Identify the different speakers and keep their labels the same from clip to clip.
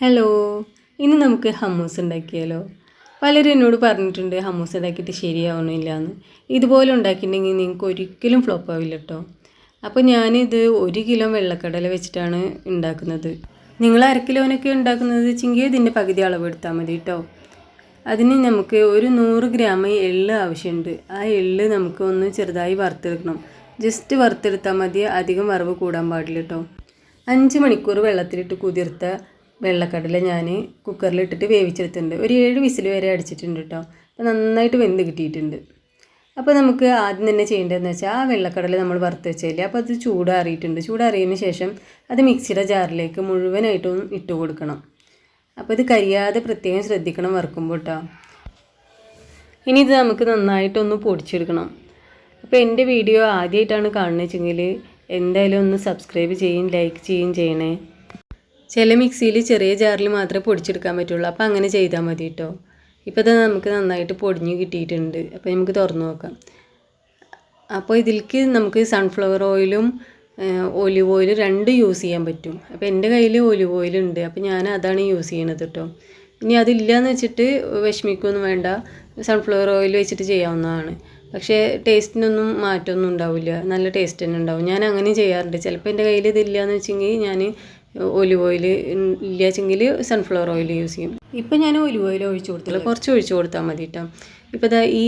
Speaker 1: Hello ഇന്ന് നമുക്ക് hummus ഉണ്ടാക്കിയാലോ? പലരും എന്നോട് പറഞ്ഞിട്ടുണ്ട് ഹമ്മൂസ് ഉണ്ടാക്കിയിട്ട് ശരിയാവണില്ല എന്ന് ഇതുപോലെ ഉണ്ടാക്കിയിട്ടുണ്ടെങ്കിൽ നിങ്ങൾക്ക് ഒരിക്കലും ഫ്ലോപ്പ് ആവില്ല കേട്ടോ അപ്പോൾ ഞാനിത് ഒരു കിലോ വെള്ളക്കടല വെച്ചിട്ടാണ് ഉണ്ടാക്കുന്നത് നിങ്ങൾ അര കിലോനൊക്കെ ഉണ്ടാക്കുന്നത് വെച്ചെങ്കിൽ ഇതിന്റെ പകുതി അളവ് എടുത്താൽ മതി കേട്ടോ അതിന് നമുക്ക് ഒരു നൂറ് ഗ്രാം എള്ള് ആവശ്യമുണ്ട് ആ എള്ള് നമുക്ക് ഒന്ന് ചെറുതായി വറുത്തെടുക്കണം. ജസ്റ്റ് വറുത്തെടുത്താൽ മതി. അധികം വറവ് കൂടാൻ പാടില്ല കേട്ടോ അഞ്ച് മണിക്കൂർ വെള്ളത്തിലിട്ട് കുതിർത്ത വെള്ളക്കടല ഞാൻ കുക്കറിലിട്ടിട്ട് വേവിച്ചെടുത്തിട്ടുണ്ട്. ഒരു ഏഴ് വിസിൽ വരെ അടിച്ചിട്ടുണ്ട് കേട്ടോ അപ്പോൾ നന്നായിട്ട് വെന്ത് കിട്ടിയിട്ടുണ്ട്. അപ്പോൾ നമുക്ക് ആദ്യം തന്നെ ചെയ്യേണ്ടതെന്ന് വെച്ചാൽ ആ വെള്ളക്കടല നമ്മൾ വറുത്ത് വെച്ചില്ലേ അപ്പോൾ അത് ചൂടാറിയിട്ടുണ്ട്. ചൂടാറിയതിന് ശേഷം അത് മിക്സിയുടെ ജാറിലേക്ക് മുഴുവനായിട്ടും ഇട്ട് കൊടുക്കണം. അപ്പോൾ ഇത് കരിയാതെ പ്രത്യേകം ശ്രദ്ധിക്കണം വറുക്കുമ്പോൾ കേട്ടോ ഇനി ഇത് നമുക്ക് നന്നായിട്ടൊന്ന് പൊടിച്ചെടുക്കണം. അപ്പോൾ എന്റെ വീഡിയോ ആദ്യമായിട്ടാണ് കാണുന്നത് വെച്ചെങ്കിൽ എന്തായാലും ഒന്ന് സബ്സ്ക്രൈബ് ചെയ്യും ലൈക്ക് ചെയ്യും ചെയ്യണേ. ചില മിക്സിയിൽ ചെറിയ ജാറിൽ മാത്രമേ പൊടിച്ചെടുക്കാൻ പറ്റുള്ളൂ. അപ്പോൾ അങ്ങനെ ചെയ്താൽ മതി കേട്ടോ ഇപ്പോൾ ഇത് നമുക്ക് നന്നായിട്ട് പൊടിഞ്ഞ് കിട്ടിയിട്ടുണ്ട്. അപ്പോൾ നമുക്ക് തുറന്നു നോക്കാം. അപ്പോൾ ഇതിലേക്ക് നമുക്ക് സൺഫ്ലവർ ഓയിലും ഒലിവ് ഓയിലും രണ്ട് യൂസ് ചെയ്യാൻ പറ്റും. അപ്പോൾ എന്റെ കയ്യിൽ ഒലിവ് ഓയിൽ ഉണ്ട്. അപ്പോൾ ഞാൻ അതാണ് യൂസ് ചെയ്യണത് കേട്ടോ ഇനി അതില്ലയെന്ന് വെച്ചിട്ട് വിഷമിക്കൊന്നും വേണ്ട. സൺഫ്ലവർ ഓയിൽ വെച്ചിട്ട് ചെയ്യാവുന്നതാണ്. പക്ഷേ ടേസ്റ്റിനൊന്നും മാറ്റമൊന്നും ഉണ്ടാവില്ല. നല്ല ടേസ്റ്റ് തന്നെ ഉണ്ടാവും. ഞാൻ അങ്ങനെ ചെയ്യാറുണ്ട്. ചിലപ്പോൾ എന്റെ കയ്യിൽ ഇതില്ലയെന്ന് വെച്ചെങ്കിൽ ഞാൻ ഒലിവ് ഓയിൽ ഇല്ലാച്ചെങ്കിൽ സൺഫ്ലവർ ഓയിൽ യൂസ് ചെയ്യും. ഇപ്പം ഞാൻ ഒലിവ് ഓയിൽ ഒഴിച്ചു കൊടുത്തില്ല കുറച്ച് ഒഴിച്ചു കൊടുത്താൽ മതി കേട്ടോ ഇപ്പോൾ ഇതാ ഈ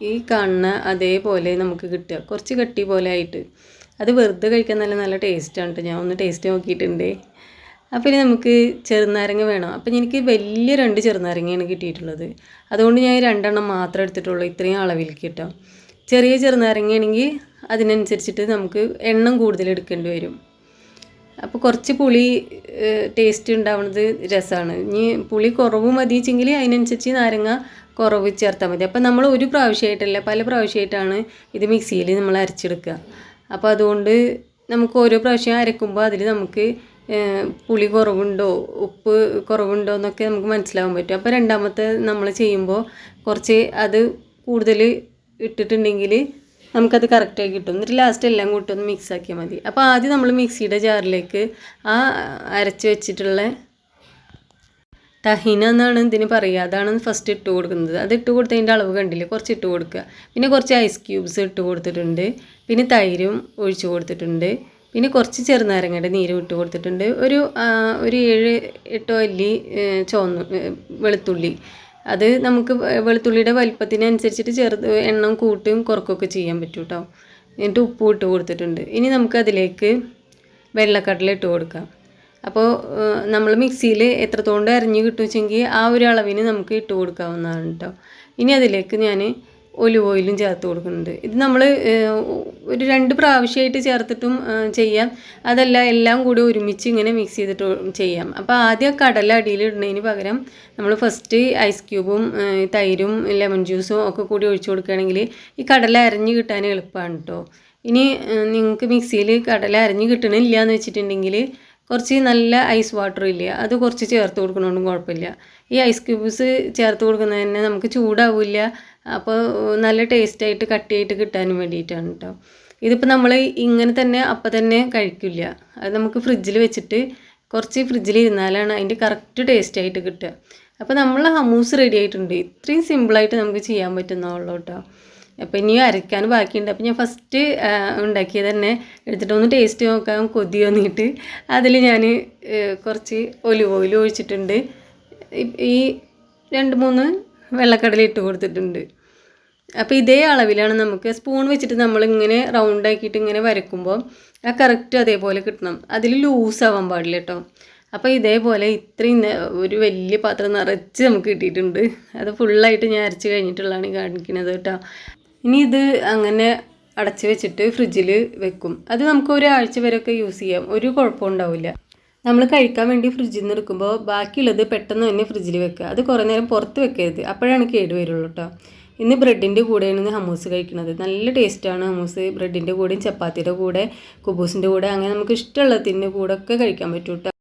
Speaker 1: ഈ കാണുന്ന അതേപോലെ നമുക്ക് കിട്ടുക. കുറച്ച് കട്ടി പോലെ ആയിട്ട്. അത് വെറുതെ കഴിക്കാൻ നല്ല നല്ല ടേസ്റ്റാണ് കേട്ടോ ഞാൻ ഒന്ന് ടേസ്റ്റ് നോക്കിയിട്ടുണ്ട്. അപ്പോൾ ഇനി നമുക്ക് ചെറുനാരങ്ങ വേണം. അപ്പം എനിക്ക് വലിയ രണ്ട് ചെറുനാരങ്ങയാണ് കിട്ടിയിട്ടുള്ളത്. അതുകൊണ്ട് ഞാൻ രണ്ടെണ്ണം മാത്രം എടുത്തിട്ടുള്ളൂ. ഇത്രയും അളവിൽ കേട്ടോ ചെറിയ ചെറുനാരങ്ങയാണെങ്കിൽ അതിനനുസരിച്ചിട്ട് നമുക്ക് എണ്ണം കൂടുതൽ എടുക്കേണ്ടി വരും. അപ്പോൾ കുറച്ച് പുളി ടേസ്റ്റ് ഉണ്ടാവുന്നത് രസമാണ് ഇനി പുളി കുറവ് മതിച്ചെങ്കിൽ അതിനനുസരിച്ച് നാരങ്ങ കുറവ് ചേർത്താൽ മതി. അപ്പോൾ നമ്മൾ ഒരു പ്രാവശ്യമായിട്ടല്ല പല പ്രാവശ്യമായിട്ടാണ് ഇത് മിക്സിയിൽ നമ്മൾ അരച്ചെടുക്കുക അപ്പോൾ അതുകൊണ്ട് നമുക്ക് ഓരോ പ്രാവശ്യം അരക്കുമ്പോൾ അതിൽ നമുക്ക് പുളി കുറവുണ്ടോ ഉപ്പ് കുറവുണ്ടോ എന്നൊക്കെ നമുക്ക് മനസ്സിലാവാൻ പറ്റും. അപ്പോൾ രണ്ടാമത്തെ നമ്മൾ ചെയ്യുമ്പോൾ കുറച്ച് അത് കൂടുതൽ ഇട്ടിട്ടുണ്ടെങ്കിൽ നമുക്കത് കറക്റ്റായി കിട്ടും. എന്നിട്ട് ലാസ്റ്റ് എല്ലാം കൂട്ടി ഒന്ന് മിക്സ് ആക്കിയാൽ മതി. അപ്പോൾ ആദ്യം നമ്മൾ മിക്സിയുടെ ജാറിലേക്ക് ആ അരച്ച് വെച്ചിട്ടുള്ള തഹിന എന്നാണ് ഇതിന് പറയുക. അതാണ് ഫസ്റ്റ് ഇട്ട് കൊടുക്കുന്നത്. അത് ഇട്ട് കൊടുത്തതിന്റെ അളവ് കണ്ടില്ലേ? കുറച്ച് ഇട്ട് കൊടുക്കുക. പിന്നെ കുറച്ച് ഐസ് ക്യൂബ്സ് ഇട്ട് കൊടുത്തിട്ടുണ്ട്. പിന്നെ തൈരും ഒഴിച്ചു കൊടുത്തിട്ടുണ്ട്. പിന്നെ കുറച്ച് ചെറുനാരങ്ങയുടെ നീരും ഇട്ട് കൊടുത്തിട്ടുണ്ട്. ഒരു ഒരു ഏഴ് എട്ടോ അല്ലി ചുവന്നു വെളുത്തുള്ളി. അത് നമുക്ക് വെളുത്തുള്ളിയുടെ വലിപ്പത്തിനനുസരിച്ചിട്ട് ചെറുത് എണ്ണം കൂട്ടും കുറക്കുകയൊക്കെ ചെയ്യാൻ പറ്റും കേട്ടോ എന്നിട്ട് ഉപ്പ് ഇട്ട് കൊടുത്തിട്ടുണ്ട്. ഇനി നമുക്ക് അതിലേക്ക് വെള്ളക്കടല ഇട്ട് കൊടുക്കാം. അപ്പോൾ നമ്മൾ മിക്സിയിൽ എത്രത്തോണ്ട് അരിഞ്ഞ് കിട്ടുമെങ്കിൽ ആ ഒരു അളവിന് നമുക്ക് ഇട്ട് കൊടുക്കാവുന്നതാണ് കേട്ടോ ഇനി അതിലേക്ക് ഞാൻ ഒലിവ് ഓയിലും ചേർത്ത് കൊടുക്കുന്നുണ്ട്. ഇത് നമ്മൾ ഒരു രണ്ട് പ്രാവശ്യമായിട്ട് ചേർത്തിട്ടും ചെയ്യാം. അതല്ല എല്ലാം കൂടി ഒരുമിച്ച് ഇങ്ങനെ മിക്സ് ചെയ്തിട്ട് ചെയ്യാം. അപ്പോൾ ആദ്യം കടല അടിയിൽ ഇടുന്നതിന് പകരം നമ്മൾ ഫസ്റ്റ് ഐസ് ക്യൂബും തൈരും ലെമൺ ജ്യൂസും ഒക്കെ കൂടി ഒഴിച്ചു കൊടുക്കുകയാണെങ്കിൽ ഈ കടല അരഞ്ഞ് കിട്ടാൻ എളുപ്പമാണ് കേട്ടോ ഇനി നിങ്ങൾക്ക് മിക്സിയിൽ കടല അരഞ്ഞ് കിട്ടണില്ല എന്ന് വെച്ചിട്ടുണ്ടെങ്കിൽ കുറച്ച് നല്ല ഐസ് വാട്ടർ ഇല്ല. അത് കുറച്ച് ചേർത്ത് കൊടുക്കണോണ്ടും കുഴപ്പമില്ല. ഈ ഐസ് ക്യൂബ്സ് ചേർത്ത് കൊടുക്കുന്നത് തന്നെ നമുക്ക് ചൂടാവില്ല. അപ്പോൾ നല്ല ടേസ്റ്റായിട്ട് കട്ടിയായിട്ട് കിട്ടാനും വേണ്ടിയിട്ടാണ് കേട്ടോ ഇതിപ്പോൾ നമ്മൾ ഇങ്ങനെ തന്നെ അപ്പം തന്നെ കഴിക്കില്ല. അത് നമുക്ക് ഫ്രിഡ്ജിൽ വെച്ചിട്ട് കുറച്ച് ഫ്രിഡ്ജിൽ ഇരുന്നാലാണ് അതിന്റെ കറക്റ്റ് ടേസ്റ്റ് ആയിട്ട് കിട്ടുക. അപ്പോൾ നമ്മൾ ഹമൂസ് റെഡി ആയിട്ടുണ്ട്. ഇത്രയും സിമ്പിളായിട്ട് നമുക്ക് ചെയ്യാൻ പറ്റുന്നുള്ളൂ കേട്ടോ അപ്പോൾ ഇനിയും അരയ്ക്കാൻ ബാക്കിയുണ്ട്. അപ്പോൾ ഞാൻ ഫസ്റ്റ് ഉണ്ടാക്കിയത് തന്നെ എടുത്തിട്ട് ഒന്ന് ടേസ്റ്റ് നോക്കാൻ കൊതി വന്നിട്ട് അതിൽ ഞാൻ കുറച്ച് ഒലിവ് ഓയിൽ ഒഴിച്ചിട്ടുണ്ട്. ഈ രണ്ട് മൂന്ന് വെള്ളക്കടല ഇട്ട് കൊടുത്തിട്ടുണ്ട്. അപ്പോൾ ഇതേ അളവിലാണ് നമുക്ക് സ്പൂൺ വെച്ചിട്ട് നമ്മൾ ഇങ്ങനെ റൗണ്ട് ആക്കിയിട്ട് ഇങ്ങനെ വരക്കുമ്പോൾ ആ കറക്റ്റ് അതേപോലെ കിട്ടണം. അതിൽ ലൂസ് ആവാൻ പാടില്ല കേട്ടോ അപ്പോൾ ഇതേപോലെ ഇത്രയും ഒരു വലിയ പാത്രം നിറച്ച് നമുക്ക് കിട്ടിയിട്ടുണ്ട്. അത് ഫുള്ളായിട്ട് ഞാൻ അരച്ച് കഴിഞ്ഞിട്ടുള്ളതാണ് കാണിക്കുന്നത് കേട്ടോ ഇനി ഇത് അങ്ങനെ അടച്ച് വെച്ചിട്ട് ഫ്രിഡ്ജിൽ വെക്കും. അത് നമുക്ക് ഒരാഴ്ച വരെയൊക്കെ യൂസ് ചെയ്യാം. ഒരു കുഴപ്പമുണ്ടാവില്ല നമ്മൾ കഴിക്കാൻ വേണ്ടി ഫ്രിഡ്ജിൽ നിന്ന് എടുക്കുമ്പോൾ ബാക്കിയുള്ളത് പെട്ടെന്ന് തന്നെ ഫ്രിഡ്ജിൽ വെക്കുക. അത് കുറേ നേരം പുറത്ത് വെക്കരുത്. അപ്പോഴാണ് കേട് വരുള്ളൂ കേട്ടോ ഇന്ന് ബ്രെഡിന്റെ കൂടെയാണ് ഇന്ന് ഹമൂസ് കഴിക്കുന്നത്. നല്ല ടേസ്റ്റാണ് ഹമൂസ് ബ്രെഡിന്റെ കൂടെയും ചപ്പാത്തിയുടെ കൂടെ കുബൂസിന്റെ കൂടെ അങ്ങനെ നമുക്ക് ഇഷ്ടമുള്ളതിന്റെ കൂടെ ഒക്കെ കഴിക്കാൻ പറ്റും കേട്ടോ